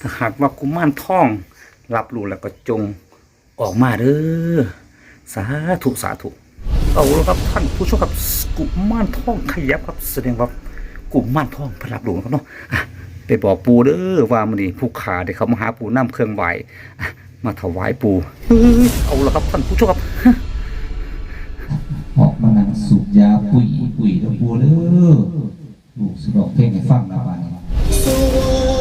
ถ้าหากว่ากุมารทอง รับรู้แล้วก็จงออกมาเด้อสาธุสาธุเอาแล้วครับท่านผู้ชมครับกุมารทองขยับครับ แสดงว่ากุมารทองพิ่นรับรู้ครับเนาะไปบอกปู่เด้อว่ามื้อนี้ผู้ขาได้เขามาหาปู่นํเครื่องไหวมาถวายปู่เอาแล้วครับท่านผู้ชมครับออกมานั่งสูบยาปุ๋ยปุ๋ยแล้วปูเด้อลูกสนอกเพลงให้ฟังนะบ้านนี้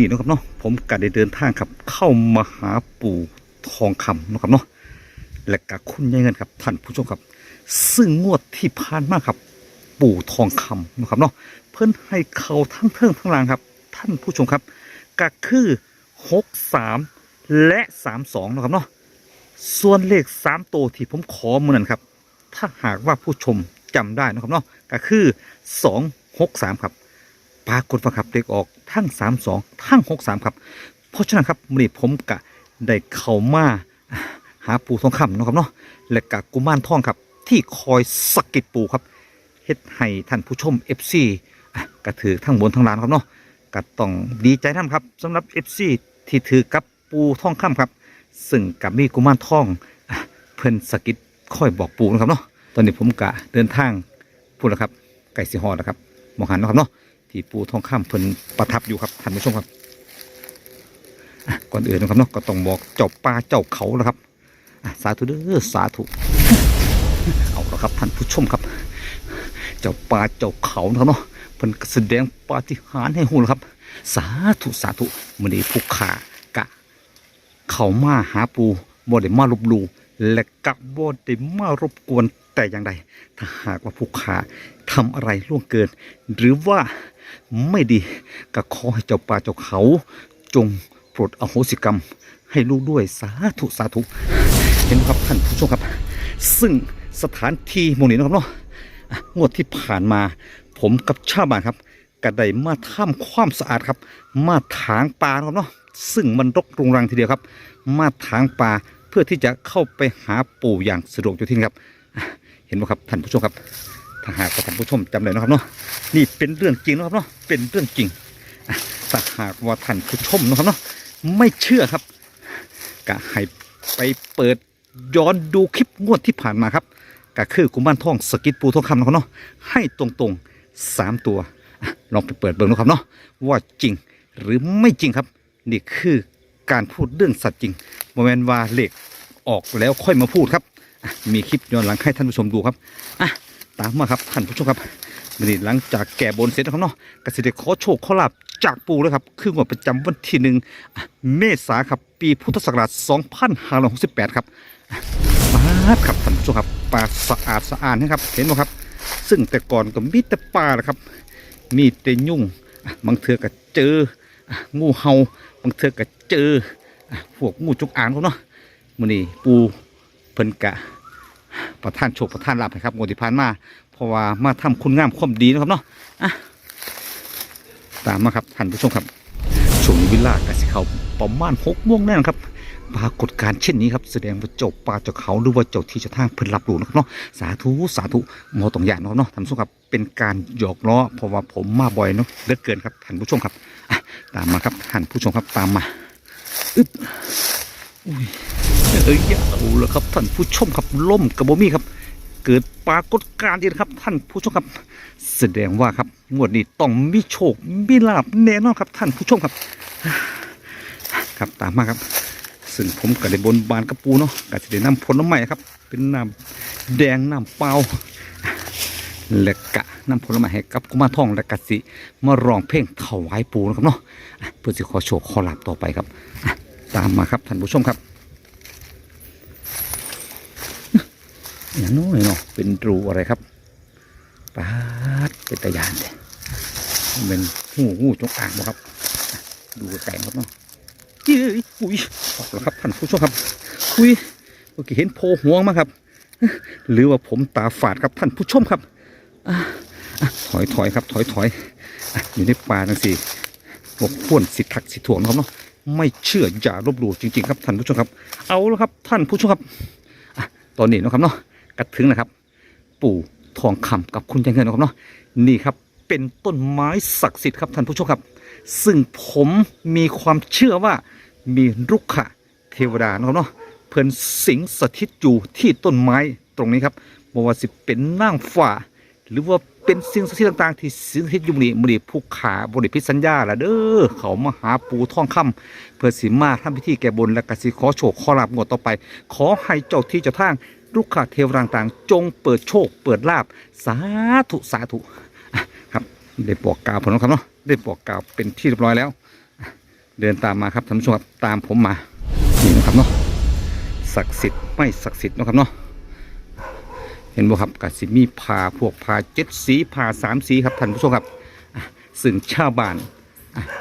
นี้นะครับเนาะผมก็ได้เดินทางครับ เข้ามาหาปู่ทองคำนะครับเนาะและกับคุณยายเงินครับท่านผู้ชมครับ ซึ่งงวดที่ผ่านมาครับ ปู่ทองคำนะครับเนาะเพิ่นให้เขาทั้งเทิงทั้งล่างครับ ท่านผู้ชมครับก็คือหกสามและสามสองนะครับเนาะส่วนเลขสามตัวที่ผมขอมือนั้นครับ ถ้าหากว่าผู้ชมจำได้นะครับเนาะก็คือสองหกสามครับ ปรากฏว่าครับเลขออกทั้งสามสองทั้งหกสามครับ เพราะฉะนั้นครับมือนี้ผมกะได้เข้ามาหาปู่ทองคำนะครับเนาะและกะกุมารทองครับ ที่คอยสะกิดปู่ครับเฮ็ดให้ท่านผู้ชม FC อะก็ถือทั้งบนทั้งล่างครับเนาะก็ต้องดีใจท่านครับสำหรับ FC ที่ถือกับปู่ทองคำครับซึ่งกับมีกุมารทองเพิ่นสกิดคอยบอกปู่นะครับเนาะตอนนี้ผมกะเดินทางพูดแล้วครับไก่สีหอดแล้วครับมองหันนะครับเนาะ ที่ปูทองคำเพิ่นประทับอยู่ครับท่านผู้ชมครับก่อนอื่นนะครับเนาะก็ต้องบอกเจ้าป่าเจ้าเขาแล้วครับสาธุเด้อสาธุเอาละครับท่านผู้ชมครับ เจ้าป่าเจ้าเขานะครับเนาะเพิ่นก็แสดงปาฏิหาริย์ให้หูแล้วครับ สาธุสาธุมื้อนี้ผู้ขากะ เขามาหาปูบ่ได้มาลบลูและกะบ่ได้มารบกวนแต่อย่างใด ถ้าหากว่าผู้ขาทำอะไรล่วงเกิน หรือว่า ไม่ดีก็ขอให้เจ้าป่าเจ้าเขา จงโปรดอโหสิกรรม ให้ลูกด้วยสาธุสาธุเห็นไหมครับท่านผู้ชมครับ ซึ่งสถานที่หมู่นี้นะครับเนาะงวดที่ผ่านมาผมกับชาวบ้านครับก็ได้มาทำความสะอาดครับ มาถางปลานะครับเนาะซึ่งมันรกรุงรังทีเดียวครับ มาถางปลาเพื่อที่จะเข้าไปหาปู่อย่างสะดวกอยู่ที่นี่ครับ เห็นไหมครับท่านผู้ชมครับ ถ้าหากว่าท่านผู้ชมจำได้นะครับเนาะนี่เป็นเรื่องจริงนะครับเนาะเป็นเรื่องจริงถ้าหากว่าท่านผู้ชมนะครับเนาะไม่เชื่อครับก็ให้ไปเปิดย้อนดูคลิปงวดที่ผ่านมาครับก็คือกุมารทองสกิดปูทองคำนะครับเนาะให้ตรงๆสามตัวลองไปเปิดเบิ่งนะครับเนาะว่าจริงหรือไม่จริงครับ นี่คือการพูดเรื่องสัตว์จริงโมเมนต์ว่าเหลขออกแล้วค่อยมาพูดครับ มีคลิปย้อนหลังให้ท่านผู้ชมดูครับอะ ตามมาครับท่านผู้ชมครับวันนี้หลังจากแก่บนเสร็จแล้วครับเนาะกสิเดขอโชคขอลาบจากปู่เลยครับ คืองวดประจำวันที่หนึ่งเมษาครับ ปีพุทธศักราช 2568 ครับมาครับท่านผู้ชมครับปลาสะอาดสะอาดนะครับเห็นไหมครับ ซึ่งแต่ก่อนก็มีแต่ปลาแหละครับ มีแต่ยุ่งบางเทือก็เจองูเห่าบางเทือก็เจอพวกงูจงอางเขาเนาะมื้อนี้ปูเพิ่นกะ ประท่านโชคประท่านลาภให้ครับงวดที่ผ่านมาเพราะว่ามาทำคุณงามความดีนะครับเนาะอะตามมาครับท่านผู้ชมครับช่วงนี้วิลล่ากสิเขาประมาณหกโมงแน่นครับปรากฏการณ์เช่นนี้ครับแสดงว่าเจ้าป่าเจ้าเขาหรือว่าเจ้าที่เจ้าทางเพิ่นรับรู้นะครับเนาะสาธุสาธุหมอตรงอย่างเนาะเนาะท่านผู้ชมครับเป็นการหยอกล้อเพราะว่าผมมาบ่อยเนาะเลือเกินครับท่านผู้ชมครับอะตามมาครับท่านผู้ชมครับตามมาอึ๊บอุ้ย เอ้ยเอาละครับท่านผู้ชมครับล่มกระโบมี่ครับ เกิดปรากฏการณ์ดีนะครับ ท่านผู้ชมครับ แสดงว่าครับงวดนี้ต้องมีโชคมีลาบแน่นอนครับ ท่านผู้ชมครับ ครับตามมาครับซึ่งผมก็ได้บนบานกระปูเนาะก็จะได้นำผลไม้ครับ เป็นน้ำแดงน้ำเปล่าและกะนำผลไม้ให้กับกุมารทองและกะสิมาร้องเพลงถวายปูนะครับเนาะเพื่อสิขอโชคขอลาบต่อไปครับ ตามมาครับท่านผู้ชมครับ อย่างน้อยเนาะเป็นรูอะไรครับปาดเป็นตะยานเลยเป็นหูหูจงอ่างบ่ครับ ดูแสงครับเนาะเย้ยอุ้ยออกแล้วครับท่านผู้ชมครับคุยเมื่อกี้เห็นโพหัวมาครับ หรือว่าผมตาฝาดครับท่านผู้ชมครับอถอยถอยครับ ถอยถอยอยู่ในป่าจังสิบกพ่วนสิทักสิถ่วงนะครับเนาะไม่เชื่ออย่าลบหลู่จริง ๆ ครับท่านผู้ชมครับ เอาแล้วครับท่านผู้ชมครับอะตอนนี้นะครับเนาะ กระถึงนะครับ ปู่ทองคำกับคุณยายเงินนะครับเนาะนี่ครับเป็นต้นไม้ศักดิ์สิทธิ์ครับท่านผู้ชมครับ ซึ่งผมมีความเชื่อว่ามีรุกขะเทวดานะครับเนาะเพิ่นสิงสถิตอยู่ที่ต้นไม้ตรงนี้ครับบ่ว่าสิเป็นนางฟ้าหรือว่าเป็นสิ่งศักดิ์สิทธิ์ต่างๆ ที่สิงสถิตอยู่นี่มือนี้ผู้ขาบริพิสัญญาละเด้อเขามาหาปูทองคำเพื่อสิมาทำพิธีแก้บนและกสิขอโชคขอลาบงวดต่อไป ขอให้เจ้าที่เจ้าทาง ลูกขาเทวต่างๆ จงเปิดโชค เปิดลาบสาธุสาธุครับได้บอกกล่าวผมแล้วครับเนาะได้บอกกล่าวเป็นที่เรียบร้อยแล้ว เดินตามมาครับท่านผู้ชมครับตามผมมานี่นะครับเนาะศักดิ์สิทธิ์ไม่ศักดิ์สิทธิ์นะครับเนาะเห็นบ่ครับกสิมีผ่าพวกผ่าเจ็ดสีผ่าสามสีครับท่านผู้ชมครับอะซึ่งชาวบ้าน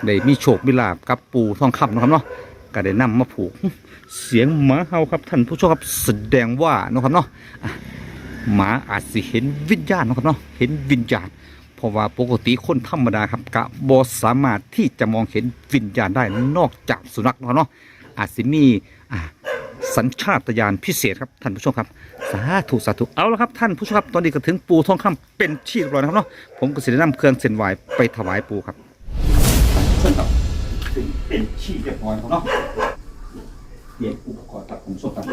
ได้มีโชคมีลาบกับปูทองคำนะครับเนาะ ก็ได้นำมาผูก เสียงหมาเห่าครับท่านผู้ชมครับแสดงว่านะครับเนาะหมาอาจสิเห็นวิญญาณนะครับเนาะเห็นวิญญาณเพราะว่าปกติคนธรรมดาครับกะบ่สามารถที่จะมองเห็นวิญญาณได้นอกจากสุนัขเนาะครับเนาะอาจสิมีสัญชาตญาณพิเศษครับท่านผู้ชมครับ สาธุสาธุเอาละครับท่านผู้ชมครับตอนนี้ก็ถึงปูทองคำเป็นที่เรียบร้อยนะครับเนาะผมก็สิได้นำเครื่องเส้นไหวไปถวายปูครับเชิญครับ ถึงเป็นที่เรียบร้อยครับเนาะเปลี่ยนอุปกรณ์ครับผมชมครับ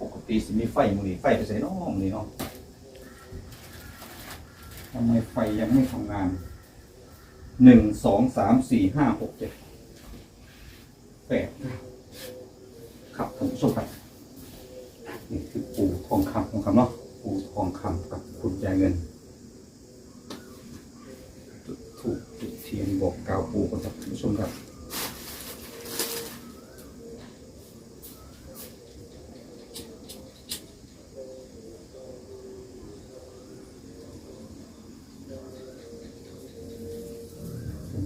ปกติสิมีไฟมือนี้ไฟไปใส่น้องนี่เนาะทำไมไฟยังไม่ทำงานหนึ่งสองสามสี่ห้าหกเจ็ดแปดครับท่านผู้ชมครับนี่คือปูทองคำของคำเนาะปูทองคำกับคุณยายเงินถูกจุดเทียนบอกกล่าวปูกันครับท่านผู้ชมครับ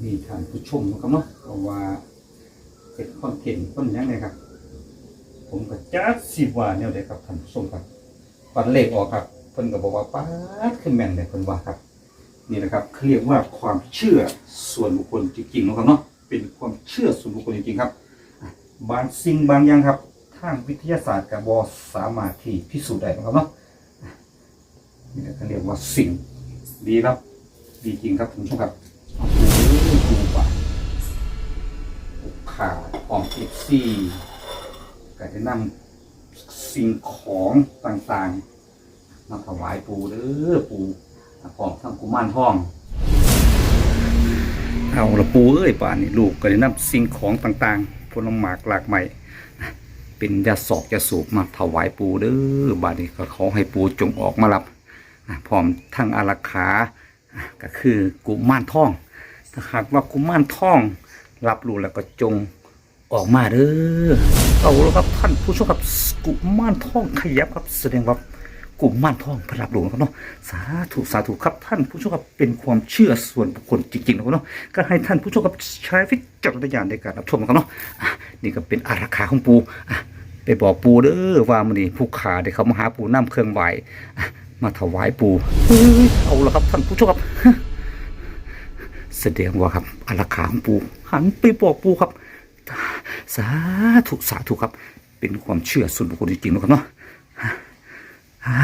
มีท่านผู้ ชมนะครับเนาะเพราะว่าเป็นคอนเทนต์ต้นยังไงครับ ผมก็จัดสิว่าแนวใดครับท่านผู้ชมครับปันเลขออกครับเพิ่นก็บอกว่าป๊าดขึ้นแม่นเลยเพิ่นว่าครับ นี่นะครับเขาเรียกว่าความเชื่อส่วนบุคคลจริงๆนะครับเนาะเป็นความเชื่อส่วนบุคคลจริงๆครับบางสิ่งบางอย่างครับทางวิทยาศาสตร์กับบอสามารถที่พิสูจน์ได้นะครับเนาะอ่นี่เขาเรียกว่าสิ่งดีครับดีจริงครับท่านผู้ชมครับ ขาของเอฟซีก็จะนำสิ่งของต่างๆ มาถวายปูเด้อปูพร้อมทั้งกุมารทอง เอาละปูเอ้ยป่านนี้ลูกก็ได้นำสิ่งของต่างๆผลไม้หลากใหม่เป็นยาสอกยาสูบมาถวายปูเด้อบาดนี้ก็ขอให้ปูจงออกมารับพร้อมทั้งอารักขาก็คือกุมารทองถ้าหากว่ากุมารทอง รับรู้แล้วก็จงออกมาเด้อเอาแล้วครับท่านผู้ชมครับกุมารทองขยับครับ แสดงว่ากุมารทองพระรับรู้นะครับเนาะสาธุสาธุครับท่านผู้ชมครับเป็นความเชื่อส่วนบุคคลจริงๆนะครับเนาะก็ให้ท่านผู้ชมครับใช้วิจารณญาณในการรับชมนะครับเนาะอะนี่ก็เป็นอาราคาของปูอะไปบอกปูเด้อว่ามันนี่ผู้ขาได้เขามาหาปูน้ำเครื่องไหวอะมาถวายปูเฮ้ยเอาละครับท่านผู้ชมครับ แสดงว่าครับอาราคาของปูหันไปบอกปูครับ สาธุสาธุครับ เป็นความเชื่อส่วนบุคคลจริงๆนะครับเนาะอ่า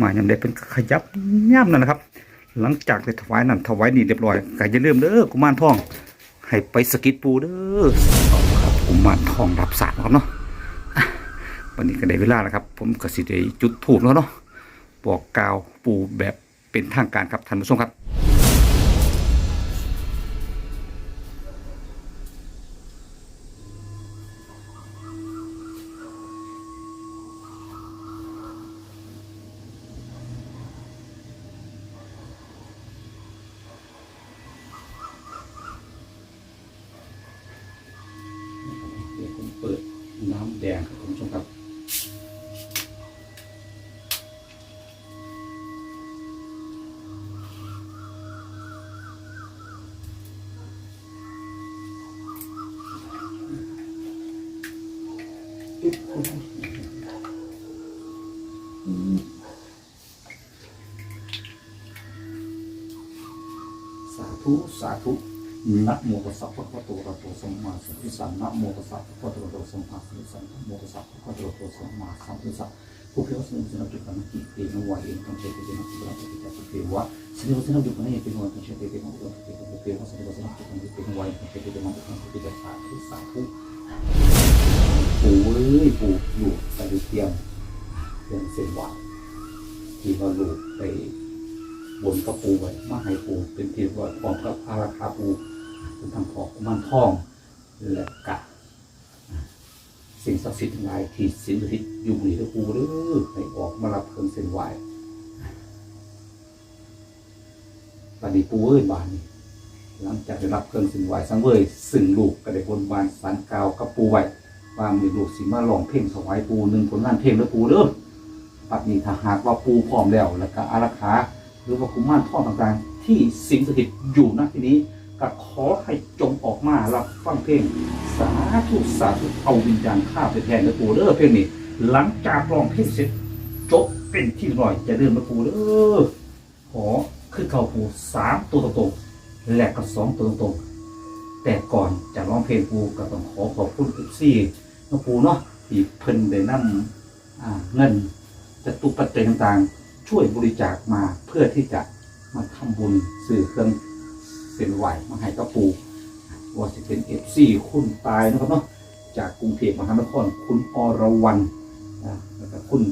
มาอย่างใดเป็นขยับย่ำนั่นนะครับ หลังจากได้ถวายนั่นถวายนี่เรียบร้อยก็อย่าลืมเด้อกุมารทอง ให้ไปสกิดปูเด้อครับกุมารทองรับสารนะครับเนาะวันนี้ก็ได้เวลาแล้วครับ ผมกสิได้จุดถูกแล้วเนาะบอกกล่าวปูแบบเป็นทางการครับท่านผู้ชมครับ ธุสาธุนะโมตัสสะภะคะวะโตอะระหะโตสัมมาสัมพุทธัสสะนะโมตัสสะภะคะวะโตอะระหะโตสัมมาสัมพุทธัสสะนะโมตัสสะภะคะวะโตอะระหะโตสัมมาสัมพุทธัสสะผู้เพียรสนุสนับจุกันกิเตนะวะเองตังเตเตนะสุระเตเตะเตวะสนุสนับจุกันเอเป็นวันตังเตเตนะสุระเตเตผู้เพียรสนุสนับจุกันกิเตนะวะเองตังเตเตนะสุระเตเตสาธุสาธุปู่เอ้ยปู่อยู่ใส่เตียงเตียงเส้นหวานที่ว่าลูกไป บนกระปูไว้มาให้ปูเป็นที่ว่าพร้อมกับอาราคาปูเป็นทางของกุมันทองและกะสิ่งศักดิ์สิทธิ์ทั้งหลายที่สิงสถิตอยู่ในตะปูเด้อให้ออกมารับเครื่องเส้นไหวบัดนี้ปูเอ้ยบานนี้หลังจากได้รับเครื่องเส้นไหวสังเวยซึ่งลูกก็ได้บนบานสารกาวกับปูไว้ว่ามีลูกสิมาลองเพ่งถวายปูหนึ่งผลงานเพ่งแล้วปูเด้อปัดนี้ถ้าหากว่าปูพร้อมแล้วแล้วก็อาราคา หรือว่ากุมารทองต่างๆ ที่สิงสถิตอยู่ณที่นี้ก็ขอให้จงออกมารับฟังเพลง สาธุสาธุเอาวิญญาณข้าไปแทนนะปูเด้อเพลงนี้ หลังจากร้องเพลงเสร็จจบเป็นที่หน่อยจะเริ่มนะปูเด้อขอขึ้นเข่าปูสามตัวตรงๆและก็สองตัวตรงๆแต่ก่อนจะร้องเพลงปูก็ต้องขอขอบคุณเอฟซีนะปูเนาะที่เพิ่นได้นำอ่าเงินจตุปัจจัยต่างๆ ช่วยบริจาคมาเพื่อที่จะมาทำบุญสื่อเครื่องเส้นไหวมาให้กับปูว่าจะเป็นเอฟซีคุณตายนะครับเนาะจากกรุงเทพมหานครคุณอรวรรณนะแล้วก็คุณ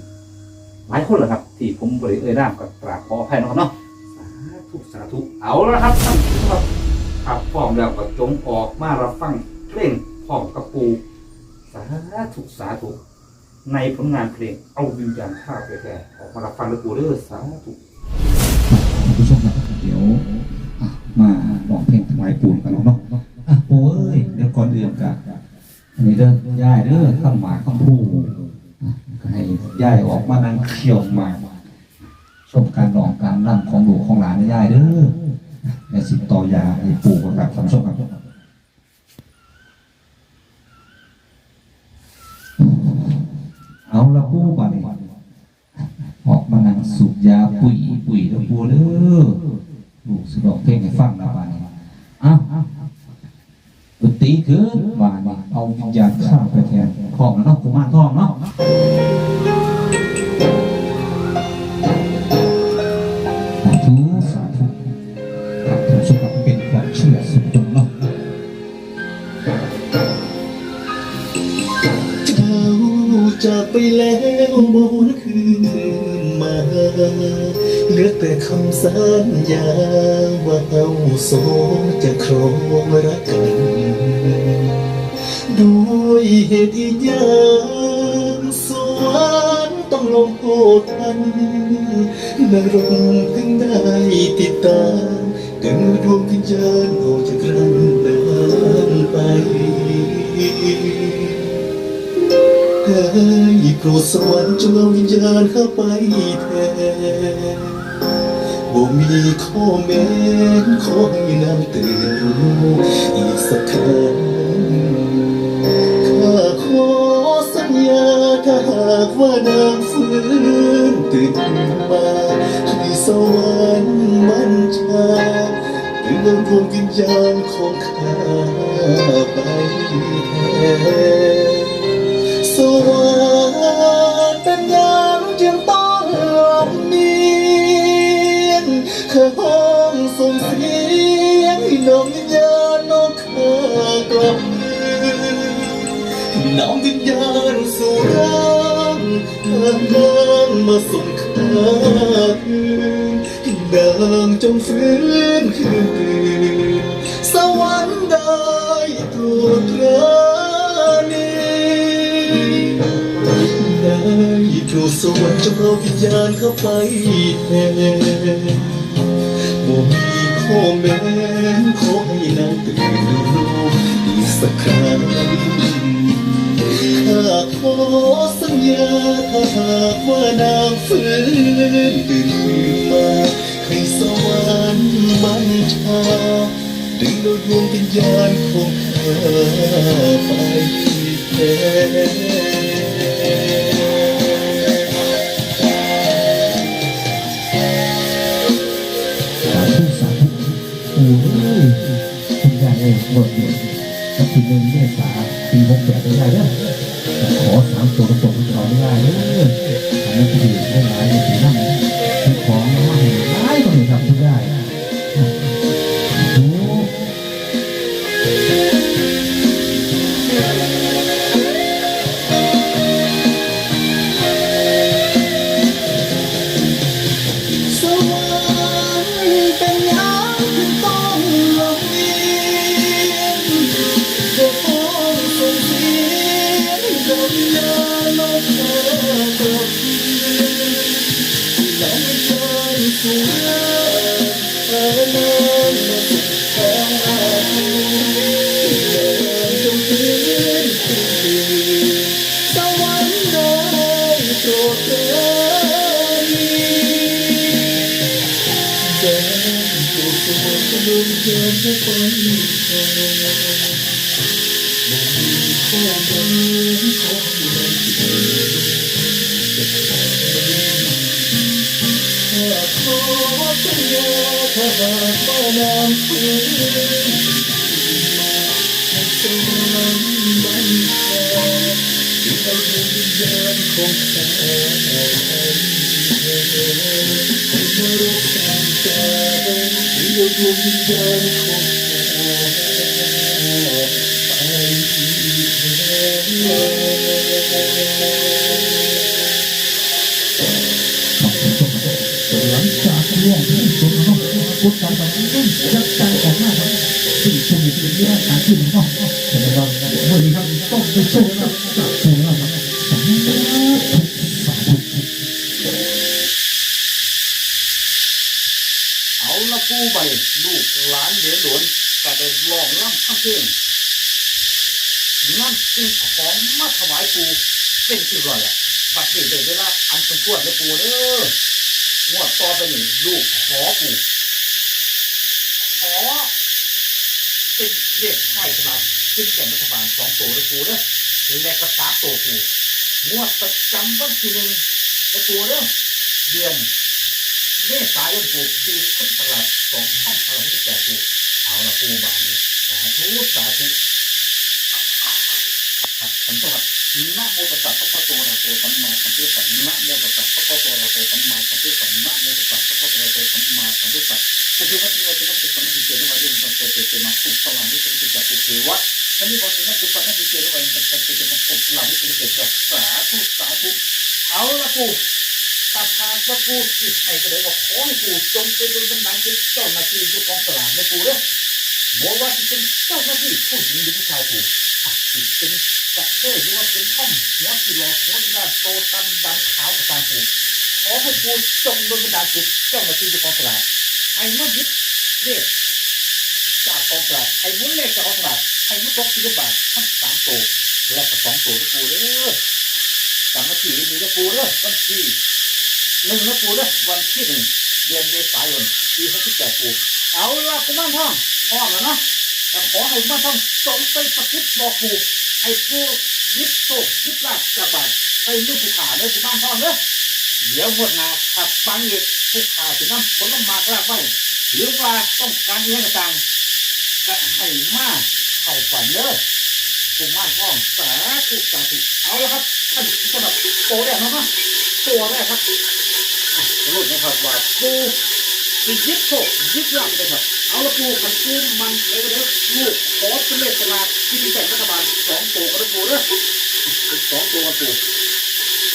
หลายคนแหละครับ ที่ผมบริเอ่ยนามกับกราบขออภัยนะครับเนาะสาธุสาธุเอาละครับท่านผู้ชมครับขับพร้อมแล้วก็จงออกมารับฟังเพลงพร้อมกับปูสาธุสาธุ ในผลงานเพลงเอาวิญญาณข้าไปแต่ออกมารับฟังและปูเด้อสาธุท่านผู้ชมครับเดี๋ยวอะมาลองเพลงถวายปูนกันเนาะอะปูเอ้ยเดี๋ยวก่อนอื่นกันอันนี้เด้อย่ายเด้อข้ามหมาข้ามผู้อะก็ให้ย่ายออกมานั่งเขี่ยวหมากชมการร้องการร่ำของหลวงของหลานย่ายเด้อในสิบต่อยาให้ปูกันครับท่านผู้ชมครับ เอาละปูบันี้ออกมานั่งสูบยาปุ๋ยปุ๋ยตะปูเด้อลูกสนอกเพ่งให้ฟังนะบ้านนี้อ้าวดนตรีคือบานเอาวิญญาณข้าไปแทนของแล้วเนาะกุมารทองเนาะ ไปแล้วบนคืนมาเหลือแต่คำสัญญาว่าเราสองจะครองรักกันด้วยเหตุอีกอย่างสวรรค์ต้องลงโทษทันนรกเพิ่งได้ติดตามกันเมื่อดวงวิญญาณออกจากร่าง ให้โปรดสวรรค์จงเอาวิญญาณเข้าไปแทนบ่มีข้อแม้ขอให้นางตื่นรู้อีกสักครั้งข้าขอสัญญาถ้าหากว่านางฟื้นตื่นขึ้นมาให้สวรรค์มันชาเรื่องดวงวิญญาณของข้าไปแทน มาส่งข้าคืนนางจงฟื้นคืนสวรรค์ได้ตรวจรานีได้โปรดสวรรค์จงเอาวิญญาณเข้าไปแทนบ่มีข้อแม้ขอให้นางตื่นรู้อีกสักครั้งข้าขอ ถ้าหากว่านางฟื้นตื่นขึ้นมาให้สวรรค์บัญชาดึงดวงวิญญาณของข้าไปทนสาธุสาธุโอ้ยคุณยายเองหมดเดือนกับปีหนึ่งเมษาปีหกแปดได้ได้เด้อขอ สามตัวตรงๆต่อได้ได้เลยอทำให้ผู้อื่นได้ายไม่ถือนั่ง มเดินไปฝันเธอบ่มีข้อเดินของเราจะขอถ้าข ดวงวิญญาณของข้าไปเถิดหลังจากร่วงที่สุดนาะกดการแบบนี้จัดการออกมาครับสิ่งที่มีเป็นเรื่องการขึ้นเนาะแต่เราวันนี้ครับต้องไปโชว์ครับจากตัวเราครับ ละกูไปลูกหลานเหลนหลวนก็ได้ลองล่ำทั้งเพลงนั่นสิ่งของมาถวายปูเป็นที่ร้อยอะบัดนี้ได้เวลาอันสมควรเลยปูเด้องวดต่อไปนี่ลูกขอปูขอเป็นเลขไทยสลากขึ้นแก่รัฐบาลสองตัวเลยปูเด้อและก็สามตัวปูงวดประจำวันที่หนึ่งเลยปูเด้อเดือน เมษายนปูปีพุทธศักราชสองพันห้าร้อยหกสิบแปดปูเอาละปูบานนี้สาธุสาธุครับผมต้องครับนะโมตัสสะพระพุทโตอะระหะโตสัมมาสัมพุทธัสสะนะโมตัสสะพระพุทโตอะระหะโตสัมมาสัมพุทธัสสะนะโมตัสสะพระพุทโตอะระหะโตสัมมาสัมพุทธัสสะปุเพวัตติวัตติวัตติปันติเจนะวะเรื่องปัจเจเตเตนะปุปปะลังวิสุทธิจักปุเพวะท่านนี้วัตตินะปุปปะนะวิเจนะวะเรื่องปัจเจเตเตนะปุปปะลังวิสุทธิจักสาธุสาธุเอาละปู ถ้าหากว่ากูสิให้ก็ได้ว่าขอให้กูจงเป็นดวงบันดาลเป็นเจ้าหน้าที่อยู่กองสลากนะกูเด้อบอกว่าที่เป็นเจ้าหน้าที่ผู้หญิงหรือผู้ชายกูอะที่เป็นกระเทยหรือว่าเป็นท่อมหัวที่หลอหัวที่ด้านโตตันดำขาวกระตางกูขอให้กูจงโดนบันดาลเป็นเจ้าหน้าที่อยู่กองสลากให้มายึดเลขจากกองสลากให้มุ้นเลขจากกองสลากให้มันตกที่บาททั้งสามตัวและก็สองตัวนะกูเด้อจำมนาที่นี้นะกูเด้อวันที่ หนึ่งนะปูนะวันที่หนึ่งเดือนเมษายนปีหกสิบแปดปูเอาละกุมารทองพร้อมแล้วนะแต่ขอให้กุมารทองสมไปประคิดบอกปูให้ปูยึดโชคยึดลาภจากบาทไปมือผู้ขาเด้อกุมารทองเด้อเดี๋ยวหมดนาขับฟังอีกผู้ขาจะนำผลไม้ลากไว้หรือว่าต้องการเงินต่างก็ให้มาเข้าฝันเด้อกุมารทองสาธุสาธุเอาละครับท่านสำหรับโตแรกนะตัวแรกครับ รู้นะครับว่าปูสิยึดโชคยึดลาภเลยครับ เอาละปูขันปูมันไปก็ได้ลูกขอเป็นเลขสลากที่มีแบ่งรัฐบาลสองตัวก็ได้ปูเด้อเป็นสองตัวกันปู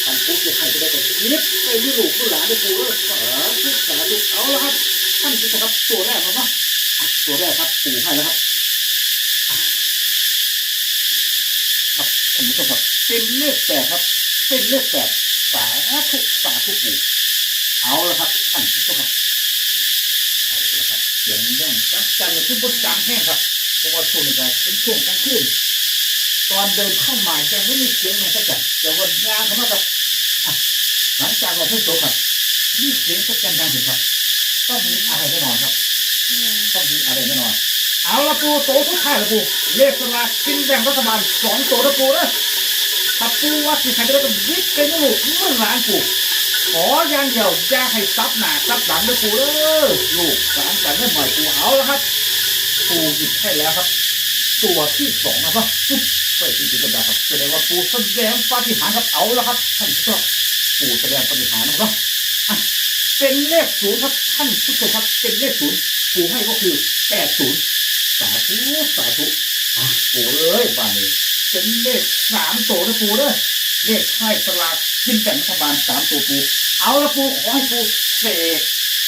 ขันปูจะให้ก็ได้กันยึดไปยึดลูกผู้หลานได้ปูเด้อสาธุสาธุเอาละครับท่านผู้ชมครับตัวแรกครับเนาะอะตัวแรกครับปูให้แล้วครับอะครับท่านผู้ชมครับเป็นเลขแปดครับ เป็นเลขแปดสาธุสาธุปู เอาละครับท่านผู้ชมครับเอาละครับเสียงแดงจับจันเลยขึ้นบนจังแห้งครับเพราะว่าช่วงนี้ก็เป็นช่วงกลางคืนตอนเดินเข้ามาจะไม่มีเสียงเลยสักจัดแต่วันงานเขามากับอะหลังจากเราพูดจบครับนี่เสียงสักกันดังถึงครับ ต้องมีอะไรแน่นอนครับต้องมีอะไรแน่นอนเอาละปูโตทุกท่ายละปูเลขสลากกินแบ่งรัฐบาลสองโตละปูนะถ้าปูว่าสิใครจะได้ก็วิทย์เป็นลูกเมื่อล้านปู ขออย่างเดียวอย่าให้ซับหนาซับหลังนะปูเออลูกหลานกันเมื่อหน่อยปูเอาและครับปูหยิบให้แล้วครับ ตัวที่สองนะครับปุ๊บไปที่ติดกันดาครับแสดงว่าปูแสดงปาฏิหาริย์ครับเอาและครับท่านผู้ชมปูแสดงปาฏิหาริย์นะครับเป็นเลขศูนย์ครับท่านผู้ชมครับเป็นเลขศูนย์ปูให้ก็คือแปดศูนย์สาธุสาธุอะปูเอ้ยบ้านนี้เป็นเลขสามตัวนะปูเด้อ เลขให้สลากกินแบ่งรัฐบาลสามตัวปูเอาละปูขอให้ปูเสก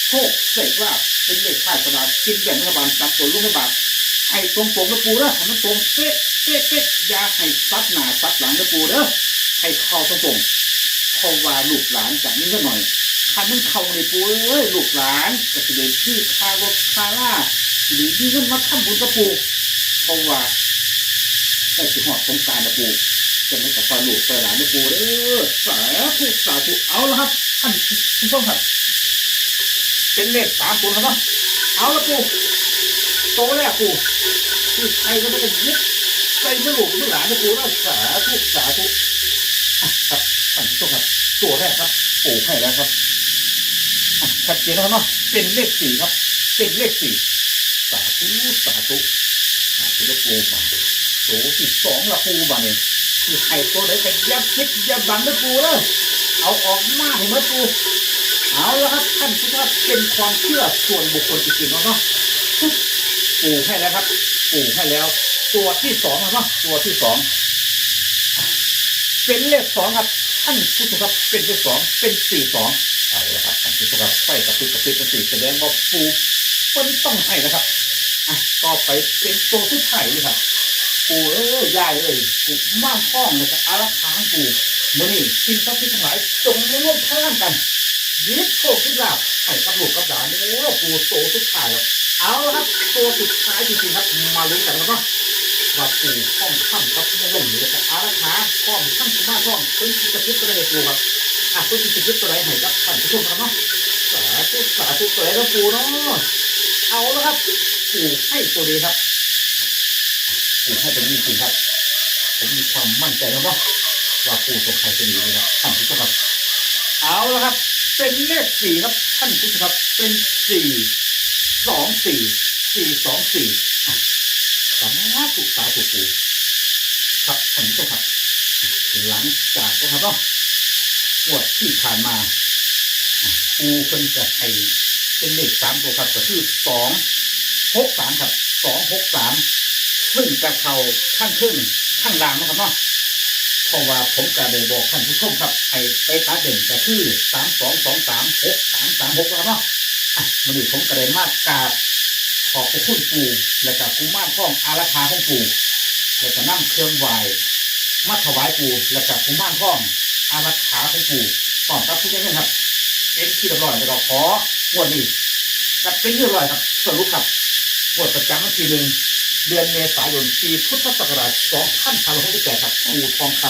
โชคเสกลาเป็นเลขให้สลากกินแบ่งรัฐบาลสามตัวลูกรัฐบาลให้ตรงตรงนะปูเด้อให้มันตรงเป๊ะเป๊ะเป๊ะอย่าให้ซัดหนาซัดหลังนะปูเด้อให้เข้าตรงตรงเพราะว่าลูกหลานจากนี้ก็หน่อยคันมันเข้าในปูเอ้ยลูกหลานก็จะได้ที่คารถคาร่าหรือที่เงินมาทำบุญกับปูเพราะว่าได้สิหอดสงกรารนะปู จะไม่กับความลูกเปิดหลานนะปูเด้อสาธุสาธุเอาละครับท่านคุณผู้ชมครับ เป็นเลขสามตัวครับเนาะเอาละปูโตแรกกูคือใครก็ไม่ได้ยึดใส่ไม่หลุมไม่หลานนะกูนะสาธุสาธุครับท่านผู้ชมครับตัวแรกครับโอ้ให้แล้วครับชัดเจนแล้วเนาะเป็นเลขสี่ครับ เป็นเลขสี่สาธุสาธุสาธุล้วปูมาโตที่สองละปูมาเนี่ย คือใครตัวไหนใครยับคิดยับบังนะปูนะเอาออกมาให้มาปูเอาแล้วครับท่านผู้ชมครับเป็นความเชื่อส่วนบุคคลจริงๆเนาะเนาะปูให้แล้วครับ ปูให้แล้ว ตัวที่สองเนาะตัวที่สองเป็นเลขสองครับท่านผู้ชมครับเป็นเลขสองเป็นสี่สองเอาละครับท่านผู้ชมครับไฟกระพริบกระพริบเป็นสี่แสดงว่าปูมันต้องให้นะครับอะต่อไปเป็นตัวที่ไข่เลยครับ ปู่เอ้ยยายเอ้ยปู่ม่าห้องเลยกับอารักขาของปู่มื่อนี้สิ่งศักดิ์สิทธิ์ทั้งหลายจงมาร่วมพลังกันยึดโชคที่ลาบให้กับลูกกับหลานแล้วปู่โตทุกข่ายแล้วเอาละครับตัวสุดท้ายจริงๆครับมาลุ้นกันแล้วก็ว่าปู่ห้องถ้ำครับที่เล่นอยู่กับอารักขาห้องถ้ำสุมาห้องคุณจะพิจารณาปูครับอะคุณจะพิจารณาให้ครับท่านผู้ชมครับเนาะสาธุสาธุตัวไหนแล้วปู่เนาะเอาละครับปูให้ตัวนี้ครับ ปู่ให้ตัวนี้จริงครับ ผมมีความมั่นใจแล้วเนาะว่าปู่ตกใครตัวนี้เลยครับท่านผู้ชมครับ เอาละครับ เป็นเลขสี่ครับ ท่านผู้ชมครับ เป็นสี่สองสี่สี่สองสี่อะสาธุสาธุปู่ครับท่านผู้ชมครับ หลังจากนะครับเนาะงวดที่ผ่านมาปูเพิ่นจะให้เป็นเลขสามตัวครับก็คือสองหกสามครับสองหกสาม ซึ่งกระเขาข้างครึ่งข้างล่างนะครับเนาะเพราะว่าผมก็ได้บอกท่านผู้ชมครับให้ไปตัดเด่นก็คือสามสองสองสามหกสามสามหกแล้วเนาะอะมันนี้ผมก็ไดมากกาบขอบพระคุณปู่และกับกุมารข้องอาราคาของปู่และก็นั่งเครื่องไหวมาถวายปู่และกับกุมารข้องอาราคาของปู่ขอบพระคุณเจ้าครับเป็นที่เรียบร้อยแล้วก็ของวดนี้ก็เป็นที่เรียบร้อยครับสรุปครับงวดประจำวันที่หนึ่ง เดือนเมษายนปีพุทธศักราช2568ครับปูทองค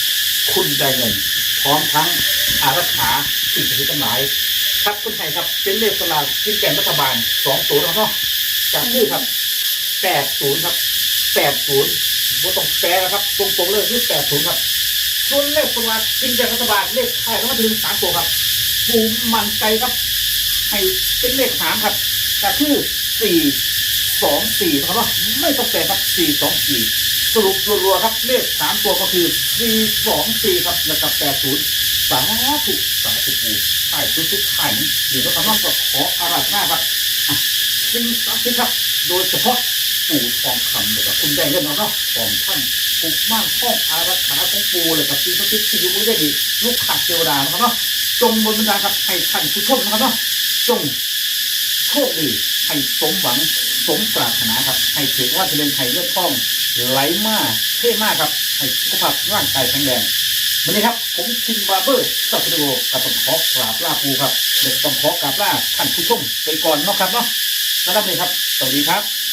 ำคุณได้เงิน พร้อมทั้งอารักขาสิ่งศักดิ์สิทธิ์ทั้งหลาย ครับคุณไทยครับเป็นเลขสลากกินแบ่งรัฐบาลสองตัวแล้วเนาะจากชื่อครับแปดศูนย์ครับแปดศูนย์บ่ต้องแปลนะครับตรงๆเลยคือแปดศูนย์ครับส่วนเลขสลากกินแบ่งรัฐบาลเลขไทยรางวัลที่หนึ่งสามตัวครับปูมันใจครับให้เป็นเลขหางครับจาก็คือสี่ สองสี่นะครับว่าไม่ต้องแปลครับสี่สองสี่สรุปรัวๆครับเลขสามตัวก็คือสี่สองสี่ครับแล้วก็แปดศูนย์สาธุสาธุปูถ่ายทุกๆถ่านเดี๋ยวเราทำก็ขออาราธนาครับสิ่งศักดิ์สิทธิ์ครับ โดยเฉพาะปู่ทองคำเลยครับคุณได้เงินเนาะของท่านปุกม่านห้องอารักขาของปูเลยกับสิ่งศักดิ์สิทธิ์ที่อยู่มือได้ดีลูกขัดเทวดานะครับเนาะจงบนบรรดาลครับให้ท่านผู้ชมนะครับเนาะจงโชคดีให้สมหวัง สมปรารถนาครับ ให้ถือว่าจะเป็นไข่เลือดข้องไหลมากเท่มากครับ ให้สุขภาพร่างกายแข็งแรงวันนี้ครับ ผมคินบาร์เบอร์สัตว์โอกับต้องขอกราบลาปูครับเด็กต้องขอกราบลาท่านผู้ชมไปก่อนเนาะครับเนาะแล้วรับนี้ครับ สวัสดีครับ